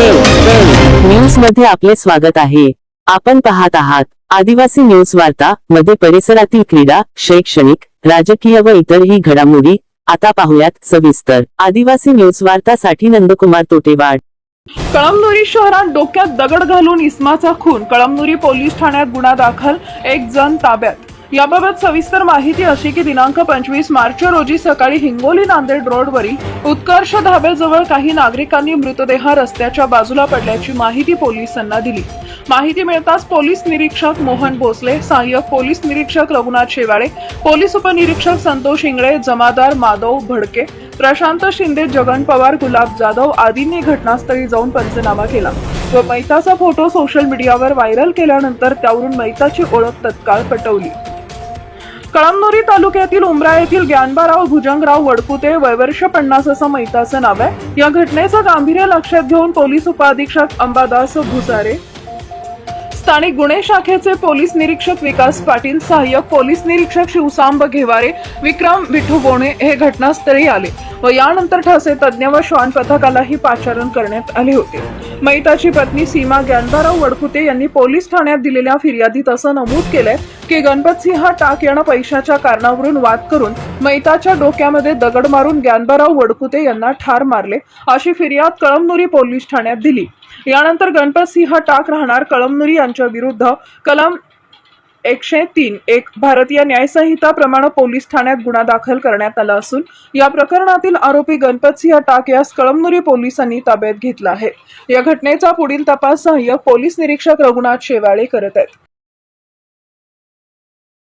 न्यूजमध्ये आपले स्वागत आहे. आपण पाहत आहात आदिवासी न्यूज वार्ता मध्ये परिसरातील क्रीडा शैक्षणिक राजकीय व इतरही घडामोडी. आता पाहूयात सविस्तर. आदिवासी न्यूज वार्तासाठी नंदकुमार तोटेवाड. कळमनुरी शहरात डोक्यात दगड घालून इस्माचा खून. कळमनुरी पोलीस ठाण्यात गुन्हा दाखल. एक जण ताब्यात. याबाबत सविस्तर माहिती अशी की दिनांक पंचवीस मार्च रोजी सकाळी हिंगोली नांदेड रोडवरील उत्कर्ष धाब्याजवळ काही नागरिकांनी मृतदेह रस्त्याच्या बाजूला पडल्याची माहिती पोलिसांना दिली. माहिती मिळताच पोलीस निरीक्षक मोहन भोसले सहाय्यक पोलीस निरीक्षक रघुनाथ शेवाळे पोलीस उपनिरीक्षक संतोष इंगळे जमादार माधव भडके प्रशांत शिंदे जगन पवार गुलाब जाधव आदींनी घटनास्थळी जाऊन पंचनामा केला. व मैताचा फोटो सोशल मीडियावर व्हायरल केल्यानंतर त्यावरून मैताची ओळख तत्काळ पटवली. कळमनुरी तालुक्यातील उमरा येथील ज्ञानबाराव भुजंगराव वडकुते वयवर्ष पन्नास असं मैताचं नाव आहे. या घटनेचं गांभीर्य लक्षात घेऊन पोलीस उपअधीक्षक अंबादास भुसारे स्थानिक गुन्हे शाखेचे पोलीस निरीक्षक विकास पाटील सहाय्यक पोलीस निरीक्षक शिवसांब घेवारे विक्रम विठू बोणे हे घटनास्थळी आले. व यानंतर ठासे तज्ज्ञ व श्वान पथकालाही पाचारण करण्यात आले होते. मैताची पत्नी सीमा ज्ञानदाराव वडकुते यांनी पोलीस ठाण्यात दिलेल्या फिर्यादीत असं नमूद केलंय की गणपतसिंह टाक यानं पैशाच्या कारणावरून वाद करून मैताच्या डोक्यामध्ये दगड मारून ज्ञानबाराव वडकुते यांना ठार मारले अशी फिर्याद कळमनुरी पोलीस ठाण्यात दिली. यानंतर गणपतसिंह टाक राहणार कळमनुरी यांच्या विरुद्ध कलम एकशे तीन एक भारतीय न्यायसंहिताप्रमाणे पोलीस ठाण्यात गुन्हा दाखल करण्यात आला असून या प्रकरणातील आरोपी गणपतसिंह टाक यास कळमनुरी पोलिसांनी ताब्यात घेतला आहे. या घटनेचा पुढील तपास सहाय्यक पोलीस निरीक्षक रघुनाथ शेवाळे करत आहेत.